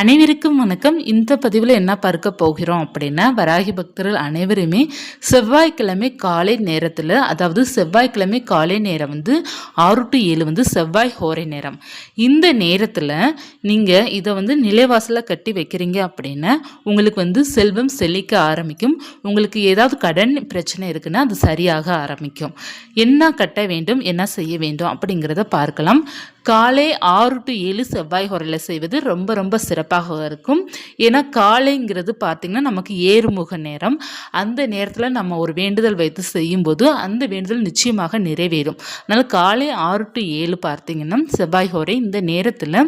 அனைவருக்கும் வணக்கம். இந்த பதிவில் என்ன பார்க்க போகிறோம் அப்படின்னா வராகி பக்தர்கள் அனைவருமே செவ்வாய்க்கிழமை காலை நேரத்தில் அதாவது செவ்வாய்க்கிழமை காலை நேரம் வந்து ஆறு டு ஏழு வந்து செவ்வாய் ஹோரை நேரம். இந்த நேரத்தில் நீங்கள் இதை வந்து நிலைவாசலில் கட்டி வைக்கிறீங்க அப்படின்னா உங்களுக்கு வந்து செல்வம் செழிக்க ஆரம்பிக்கும். உங்களுக்கு ஏதாவது கடன் பிரச்சனை இருக்குன்னா அது சரியாக ஆரம்பிக்கும். என்ன கட்ட வேண்டும் என்ன செய்ய வேண்டும் அப்படிங்கிறத பார்க்கலாம். காலை ஆறு டு ஏழு செவ்வாய் ஹோரையில் செய்வது ரொம்ப ரொம்ப சிறப்பாக இருக்கும். ஏன்னா காலைங்கிறது பார்த்திங்கன்னா நமக்கு ஏறுமுக நேரம். அந்த நேரத்தில் நம்ம ஒரு வேண்டுதல் வைத்து செய்யும்போது அந்த வேண்டுதல் நிச்சயமாக நிறைவேறும். அதனால் காலை ஆறு டு ஏழு பார்த்திங்கன்னா செவ்வாய் ஹோரை இந்த நேரத்தில்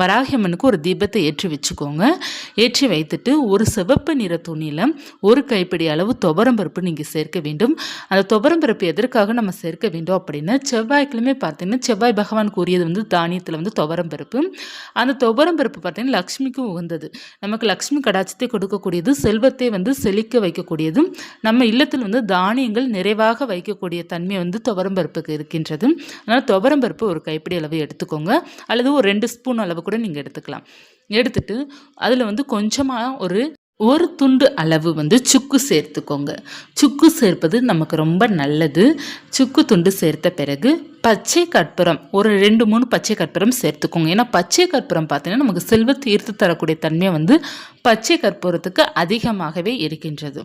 வராகியம்மனுக்கு ஒரு தீபத்தை ஏற்றி வச்சுக்கோங்க. ஏற்றி வைத்துட்டு ஒரு சிவப்பு நிற துணியில் ஒரு கைப்பிடி அளவு துவரம்பருப்பு நீங்கள் சேர்க்க வேண்டும். அந்த துவரம்பருப்பு எதற்காக நம்ம சேர்க்க வேண்டும் அப்படின்னா செவ்வாய்க்கிழமை பார்த்தீங்கன்னா செவ்வாய் பகவான் கூறியது வந்து தானியத்தில் வந்து துவரம்பருப்பு அந்த துவரம்பருப்பு பார்த்தீங்கன்னா லக்ஷ்மிக்கும் உகந்தது. நமக்கு லக்ஷ்மி கடாச்சத்தை கொடுக்கக்கூடியது செல்வத்தை வந்து செழிக்க வைக்கக்கூடியதும் நம்ம இல்லத்தில் வந்து தானியங்கள் நிறைவாக வைக்கக்கூடிய தன்மை வந்து துவரம்பருப்புக்கு இருக்கின்றது. அதனால் துவரம்பருப்பு ஒரு கைப்பிடி அளவு எடுத்துக்கோங்க. அல்லது ஒரு ரெண்டு ஸ்பூன் அளவு கூட நீங்கள் எடுத்துக்கலாம். எடுத்துட்டு அதில் வந்து கொஞ்சமாக ஒரு ஒரு துண்டு அளவு வந்து சுக்கு சேர்த்துக்கோங்க. சுக்கு சேர்ப்பது நமக்கு ரொம்ப நல்லது. சுக்கு துண்டு சேர்த்த பிறகு பச்சை கற்பூரம் ஒரு ரெண்டு மூணு பச்சை கற்பூரம் சேர்த்துக்கோங்க. ஏன்னா பச்சை கற்பூரம் பார்த்தீங்கன்னா நமக்கு செல்வத்தை ஈர்த்து தரக்கூடிய தன்மை வந்து பச்சை கற்பூரத்துக்கு அதிகமாகவே இருக்கின்றது.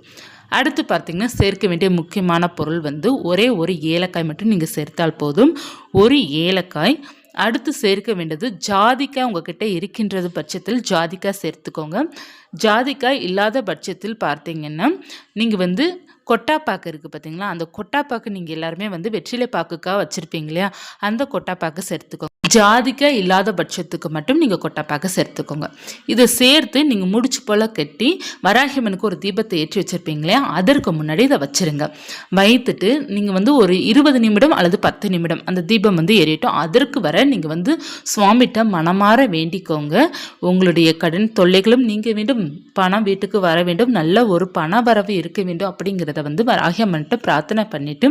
அடுத்து பார்த்திங்கன்னா சேர்க்க வேண்டிய முக்கியமான பொருள் வந்து ஒரே ஒரு ஏலக்காய் மட்டும் நீங்கள் சேர்த்தால் போதும். ஒரு ஏலக்காய் அடுத்து சேர்க்க வேண்டியது ஜாதிக்காய் உங்ககிட்ட இருக்கின்றது பட்சத்தில் ஜாதிக்காய் சேர்த்துக்கோங்க. ஜாதிக்காய் இல்லாத பட்சத்தில் பார்த்தீங்கன்னா நீங்கள் வந்து கொட்டாப்பாக்கு இருக்குது பார்த்தீங்களா அந்த கொட்டாப்பாக்கு நீங்கள் எல்லாருமே வந்து வெற்றிலை பாக்குக்காக வச்சுருப்பீங்க இல்லையா? அந்த கொட்டாப்பாக்கு சேர்த்துக்கோங்க. ஜாதிக்காய் இல்லாத பட்சத்துக்கு மட்டும் நீங்கள் கொட்டைப்பாக்க சேர்த்துக்கோங்க. இதை சேர்த்து நீங்கள் முடிச்சு போல் கட்டி வராகியம்மனுக்கு ஒரு தீபத்தை ஏற்றி வச்சுருப்பீங்களே அதற்கு முன்னாடி இதை வச்சுருங்க. வைத்துட்டு நீங்கள் வந்து ஒரு இருபது நிமிடம் அல்லது பத்து நிமிடம் அந்த தீபம் வந்து எரியட்டும் அதற்கு வர நீங்கள் வந்து சுவாமிகிட்ட மனமாற வேண்டிக்கோங்க. உங்களுடைய கடன் தொல்லைகளும் நீங்க வேண்டும். பணம் வீட்டுக்கு வர வேண்டும். நல்ல ஒரு பண வரவு இருக்க வேண்டும் அப்படிங்கிறத வந்து வராகியம்மன்கிட்ட பிரார்த்தனை பண்ணிவிட்டு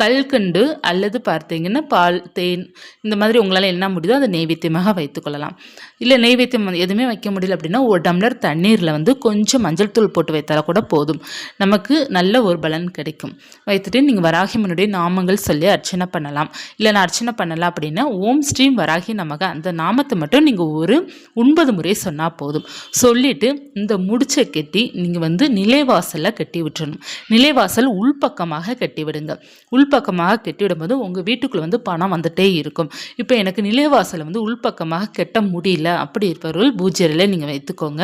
கல்கண்டு அல்லது பார்த்தீங்கன்னா பால் தேன் இந்த மாதிரி உங்களால் என்ன முடியுதோ அதை நெய்வேத்தியமாக வைத்துக்கொள்ளலாம் இல்லை நெய்வேத்தியம் எதுவுமே வைக்க முடியல அப்படின்னா ஒரு டம்ளர் தண்ணீரில் வந்து கொஞ்சம் மஞ்சள் தூள் போட்டு வைத்தால் கூட போதும். நமக்கு நல்ல ஒரு பலன் கிடைக்கும். வைத்துட்டு நீங்கள் வராகிமனுடைய நாமங்கள் சொல்லி அர்ச்சனை பண்ணலாம். இல்லை நான் அர்ச்சனை பண்ணலாம் அப்படின்னா ஓம் ஸ்ரீம் வராகி நமக. அந்த நாமத்தை மட்டும் நீங்கள் ஒரு ஒன்பது முறை சொன்னால் போதும். சொல்லிவிட்டு இந்த முடிச்சை கட்டி நீங்கள் வந்து நிலைவாசலில் கட்டி விட்டுறணும். நிலைவாசல் உள்பக்கமாக கட்டி விடுங்க. உள் உள்பக்கமாக கெட்டிவிடும்போது உங்கள் வீட்டுக்குள்ளே வந்து பணம் வந்துட்டே இருக்கும். இப்போ எனக்கு நிலைவாசலை வந்து உள்பக்கமாக கெட்ட முடியல. அப்படி இருப்பவர்கள் பூஜையில் நீங்கள் வைத்துக்கோங்க.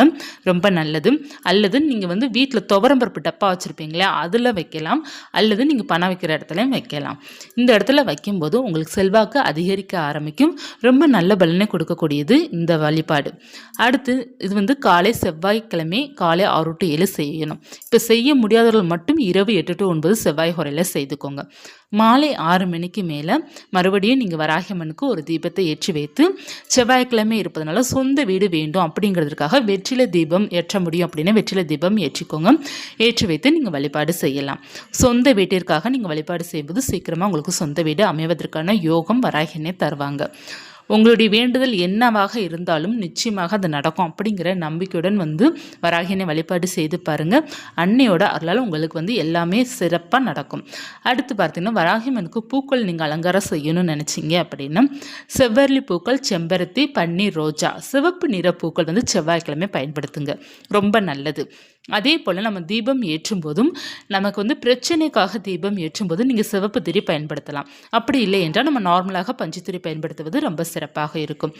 ரொம்ப நல்லது. அல்லது நீங்கள் வந்து வீட்டில் துவரம்பருப்பு டப்பா வச்சுருப்பீங்களே அதில் வைக்கலாம். அல்லது நீங்கள் பணம் வைக்கிற இடத்துலையும் வைக்கலாம். இந்த இடத்துல வைக்கும்போது உங்களுக்கு செல்வாக்கு அதிகரிக்க ஆரம்பிக்கும். ரொம்ப நல்ல பலனை கொடுக்கக்கூடியது இந்த வழிபாடு. அடுத்து இது வந்து காலை செவ்வாய்க்கிழமை காலை ஆறு டு ஏழு செய்யணும். இப்போ செய்ய முடியாதவர்கள் மட்டும் இரவு எட்டு டு ஒன்பது செவ்வாய் குறையில் செய்துக்கோங்க. மாலை ஆறு மணிக்கு மேலே மறுபடியும் நீங்கள் வராகியம்மனுக்கு ஒரு தீபத்தை ஏற்றி வைத்து செவ்வாய்க்கிழமை இருப்பதனால சொந்த வீடு வேண்டும் அப்படிங்கிறதுக்காக வெற்றில தீபம் ஏற்ற முடியும் அப்படின்னா வெற்றில தீபம் ஏற்றிக்கோங்க. ஏற்றி வைத்து நீங்கள் வழிபாடு செய்யலாம். சொந்த வீட்டிற்காக நீங்கள் வழிபாடு செய்யும்போது சீக்கிரமாக உங்களுக்கு சொந்த வீடு அமைவதற்கான யோகம் வராகினே தருவாங்க. உங்களுடைய வேண்டுதல் என்னவாக இருந்தாலும் நிச்சயமாக அது நடக்கும் அப்படிங்கிற நம்பிக்கையுடன் வந்து வராகினை வழிபாடு செய்து பாருங்கள் அன்னையோட அருளால் உங்களுக்கு வந்து எல்லாமே சிறப்பாக நடக்கும். அடுத்து பார்த்தீங்கன்னா வராகிமனுக்கு பூக்கள் நீங்கள் அலங்காரம் செய்யணும்னு நினச்சிங்க அப்படின்னா செவ்வரளி பூக்கள் செம்பருத்தி பன்னீர் ரோஜா சிவப்பு நிற பூக்கள் வந்து செவ்வாய்க்கிழமை பயன்படுத்துங்க. ரொம்ப நல்லது. அதே போல் நம்ம தீபம் ஏற்றும் போதும் நமக்கு வந்து பிரச்சனைக்காக தீபம் ஏற்றும் போது நீங்கள் சிவப்பு திரி பயன்படுத்தலாம். அப்படி இல்லை என்றால் நம்ம நார்மலாக பஞ்சுத்திரி பயன்படுத்துவது ரொம்ப சிறப்பாக இருக்கும்.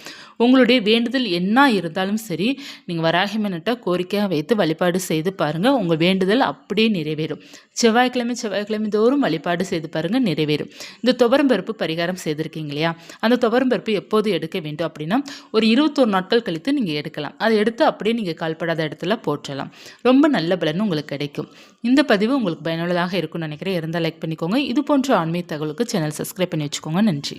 உங்களுடைய வேண்டுதல் என்ன இருந்தாலும் சரி நீங்கள் வராகிமன்கிட்ட கோரிக்கையாக வைத்து வழிபாடு செய்து பாருங்கள் உங்கள் வேண்டுதல் அப்படியே நிறைவேறும். செவ்வாய்க்கிழமை செவ்வாய்க்கிழமை தோறும் வழிபாடு செய்து பாருங்கள் நிறைவேறும். இந்த துவரம்பருப்பு பரிகாரம் செய்திருக்கீங்க இல்லையா? அந்த துவரம்பருப்பு எப்போது எடுக்க வேண்டும் அப்படின்னா ஒரு இருபத்தோரு நாட்கள் கழித்து நீங்கள் எடுக்கலாம். அதை எடுத்து அப்படியே நீங்கள் கால்படாத இடத்துல போற்றலாம். ரொம்ப நல்ல பலன் உங்களுக்கு கிடைக்கும். இந்த பதிவு உங்களுக்கு பயனுள்ளதாக இருக்கும்னு நினைக்கிறேன். இருந்தால் லைக் பண்ணிக்கோங்க. இது போன்ற ஆன்மீக தகவலுக்கு சேனல் சப்ஸ்கிரைப் பண்ணி வச்சுக்கோங்க. நன்றி.